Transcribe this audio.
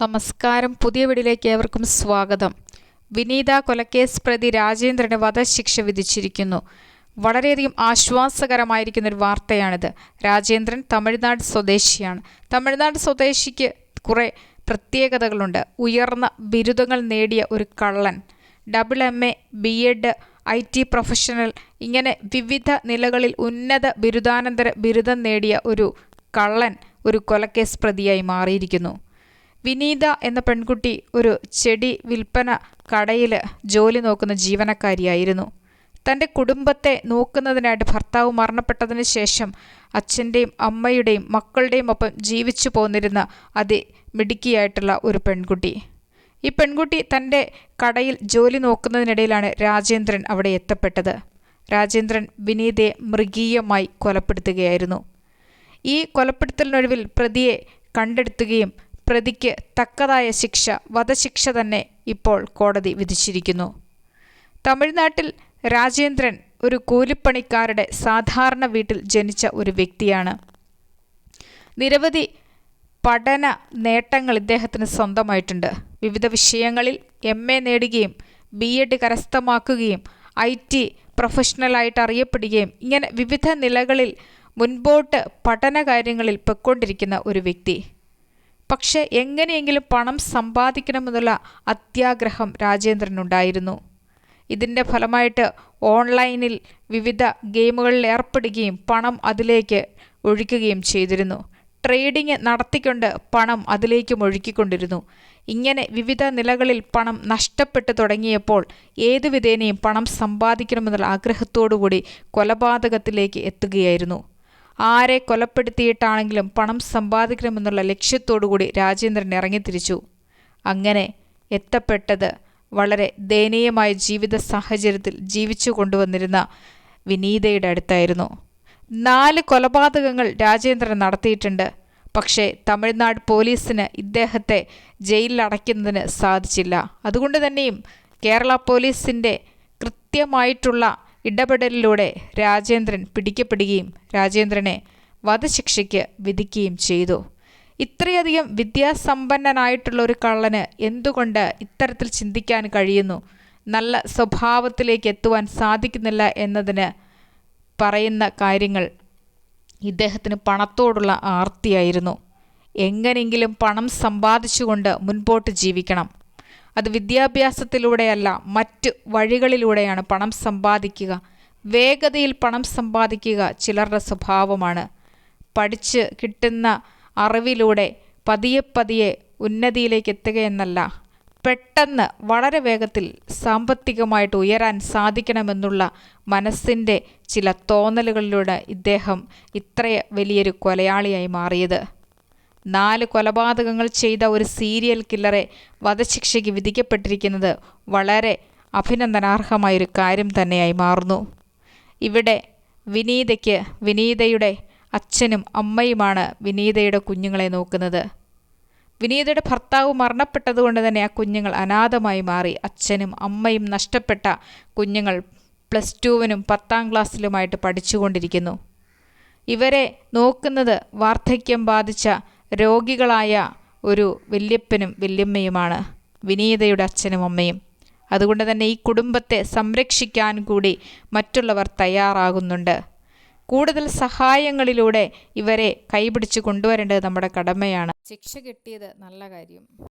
നമസ്കാരം. പുതിയ വീടിലേക്ക് ഏവർക്കും സ്വാഗതം. വിനീത കൊലക്കേസ് പ്രതി രാജേന്ദ്രന് വധശിക്ഷ വിധിച്ചിരിക്കുന്നു. വളരെയധികം ആശ്വാസകരമായിരിക്കുന്ന ഒരു വാർത്തയാണിത്. രാജേന്ദ്രൻ തമിഴ്നാട് സ്വദേശിയാണ്. തമിഴ്നാട് സ്വദേശിക്ക് കുറേ പ്രത്യേകതകളുണ്ട്. ഉയർന്ന ബിരുദങ്ങൾ നേടിയ ഒരു കള്ളൻ double M A B Ed I T professional ഇങ്ങനെ വിവിധ നിലകളിൽ ഉന്നത ബിരുദാനന്തര ബിരുദം നേടിയ ഒരു കള്ളൻ ഒരു കൊലക്കേസ് പ്രതിയായി മാറിയിരിക്കുന്നു. വിനീത എന്ന പെൺകുട്ടി ഒരു ചെടി വിൽപ്പന കടയിൽ ജോലി നോക്കുന്ന ജീവനക്കാരിയായിരുന്നു. തന്റെ കുടുംബത്തെ നോക്കുന്നതിനായിട്ട് ഭർത്താവ് മരണപ്പെട്ടതിന് ശേഷം അച്ഛന്റെയും അമ്മയുടെയും മക്കളുടെയും ഒപ്പം ജീവിച്ചു പോന്നിരുന്ന അതി മിടുക്കിയായിട്ടുള്ള ഒരു പെൺകുട്ടി. ഈ പെൺകുട്ടി തന്റെ കടയിൽ ജോലി നോക്കുന്നതിനിടയിലാണ് രാജേന്ദ്രൻ അവിടെ എത്തപ്പെട്ടത്. രാജേന്ദ്രൻ വിനീതയെ മൃഗീയമായി കൊലപ്പെടുത്തുകയായിരുന്നു. ഈ കൊലപ്പെടുത്തലിനൊഴിവിൽ പ്രതിയെ കണ്ടെടുത്തുകയും പ്രതിക്ക് തക്കതായ ശിക്ഷ വധശിക്ഷ തന്നെ ഇപ്പോൾ കോടതി വിധിച്ചിരിക്കുന്നു. തമിഴ്നാട്ടിൽ രാജേന്ദ്രൻ ഒരു കൂലിപ്പണിക്കാരുടെ സാധാരണ വീട്ടിൽ ജനിച്ച ഒരു വ്യക്തിയാണ്. നിരവധി പഠന നേട്ടങ്ങൾ ഇദ്ദേഹത്തിന് സ്വന്തമായിട്ടുണ്ട്. വിവിധ വിഷയങ്ങളിൽ എം എ നേടുകയും ബി എഡ് കരസ്ഥമാക്കുകയും ഐ ടി പ്രൊഫഷണലായിട്ട് അറിയപ്പെടുകയും ഇങ്ങനെ വിവിധ നിലകളിൽ മുൻപോട്ട് പഠന കാര്യങ്ങളിൽ പൊയ്ക്കൊണ്ടിരിക്കുന്ന ഒരു വ്യക്തി. പക്ഷേ എങ്ങനെയെങ്കിലും പണം സമ്പാദിക്കണമെന്നുള്ള അത്യാഗ്രഹം രാജേന്ദ്രനുണ്ടായിരുന്നു. ഇതിന്റെ ഫലമായിട്ട് ഓൺലൈനിൽ വിവിധ ഗെയിമുകളിൽ ഏർപ്പെടുകയും പണം അതിലേക്ക് ഒഴിക്കുകയും ചെയ്തിരുന്നു. ട്രേഡിംഗ് നടത്തിക്കൊണ്ട് പണം അതിലേക്കും ഒഴുക്കിക്കൊണ്ടിരുന്നു. ഇങ്ങനെ വിവിധ നിലകളിൽ പണം നഷ്ടപ്പെട്ടു തുടങ്ങിയപ്പോൾ ഏതു വിധേനയും പണം സമ്പാദിക്കണമെന്നുള്ള ആഗ്രഹത്തോടുകൂടി കൊലപാതകത്തിലേക്ക് എത്തുകയായിരുന്നു. ആരെ കൊലപ്പെടുത്തിയിട്ടാണെങ്കിലും പണം സമ്പാദിക്കണമെന്നുള്ള ലക്ഷ്യത്തോടുകൂടി രാജേന്ദ്രൻ ഇറങ്ങിത്തിരിച്ചു. അങ്ങനെ എത്തപ്പെട്ടത് വളരെ ദയനീയമായ ജീവിത സാഹചര്യത്തിൽ ജീവിച്ചു കൊണ്ടുവന്നിരുന്ന വിനീതയുടെ അടുത്തായിരുന്നു. നാല് കൊലപാതകങ്ങൾ രാജേന്ദ്രൻ നടത്തിയിട്ടുണ്ട്. പക്ഷേ തമിഴ്നാട് പോലീസിന് ഇദ്ദേഹത്തെ ജയിലിൽ അടയ്ക്കുന്നതിന് സാധിച്ചില്ല. അതുകൊണ്ട് തന്നെയും കേരള പോലീസിന്റെ കൃത്യമായിട്ടുള്ള ഇടപെടലിലൂടെ രാജേന്ദ്രൻ പിടിക്കപ്പെടുകയും രാജേന്ദ്രനെ വധശിക്ഷയ്ക്ക് വിധിക്കുകയും ചെയ്തു. ഇത്രയധികം വിദ്യാസമ്പന്നനായിട്ടുള്ള ഒരു കള്ളന് എന്തുകൊണ്ട് ഇത്തരത്തിൽ ചിന്തിക്കാൻ കഴിയുന്നു? നല്ല സ്വഭാവത്തിലേക്ക് എത്തുവാൻ സാധിക്കുന്നില്ല എന്നതിന് പറയുന്ന കാര്യങ്ങൾ ഇദ്ദേഹത്തിന് പണത്തോടുള്ള ആർത്തിയായിരുന്നു. എങ്ങനെയെങ്കിലും പണം സമ്പാദിച്ചുകൊണ്ട് മുൻപോട്ട് ജീവിക്കണം. അത് വിദ്യാഭ്യാസത്തിലൂടെയല്ല മറ്റ് വഴികളിലൂടെയാണ് പണം സമ്പാദിക്കുക. വേഗതയിൽ പണം സമ്പാദിക്കുക ചിലരുടെ സ്വഭാവമാണ്. പഠിച്ച് കിട്ടുന്ന അറിവിലൂടെ പതിയെ പതിയെ ഉന്നതിയിലേക്ക് എത്തുകയെന്നല്ല പെട്ടെന്ന് വളരെ വേഗത്തിൽ സാമ്പത്തികമായിട്ട് ഉയരാൻ സാധിക്കണമെന്നുള്ള മനസ്സിന്റെ ചില തോന്നലുകളിലൂടെ ഇദ്ദേഹം ഇത്ര വലിയൊരു കൊലയാളിയായി മാറിയത്. നാല് കൊലപാതകങ്ങൾ ചെയ്ത ഒരു സീരിയൽ കില്ലറെ വധശിക്ഷയ്ക്ക് വിധിക്കപ്പെട്ടിരിക്കുന്നത് വളരെ അഭിനന്ദനാർഹമായൊരു കാര്യം തന്നെയായി മാറുന്നു. ഇവിടെ വിനീതയ്ക്ക് വിനീതയുടെ അച്ഛനും അമ്മയുമാണ് വിനീതയുടെ കുഞ്ഞുങ്ങളെ നോക്കുന്നത്. വിനീതയുടെ ഭർത്താവ് മരണപ്പെട്ടതുകൊണ്ട് തന്നെ ആ കുഞ്ഞുങ്ങൾ അനാഥമായി മാറി. അച്ഛനും അമ്മയും നഷ്ടപ്പെട്ട കുഞ്ഞുങ്ങൾ പ്ലസ് ടുവിനും പത്താം ക്ലാസ്സിലുമായിട്ട് പഠിച്ചുകൊണ്ടിരിക്കുന്നു. ഇവരെ നോക്കുന്നത് വാർദ്ധക്യം ബാധിച്ച രോഗികളായ ഒരു വല്യപ്പനും വല്യമ്മയുമാണ്. വിനീതയുടെ അച്ഛനും അമ്മയും. അതുകൊണ്ട് തന്നെ ഈ കുടുംബത്തെ സംരക്ഷിക്കാൻ കൂടി മറ്റുള്ളവർ തയ്യാറാകുന്നുണ്ട്. കൂടുതൽ സഹായങ്ങളിലൂടെ ഇവരെ കൈപിടിച്ച് കൊണ്ടുവരേണ്ടത് നമ്മുടെ കടമയാണ്. ശിക്ഷ കിട്ടിയത് നല്ല കാര്യം.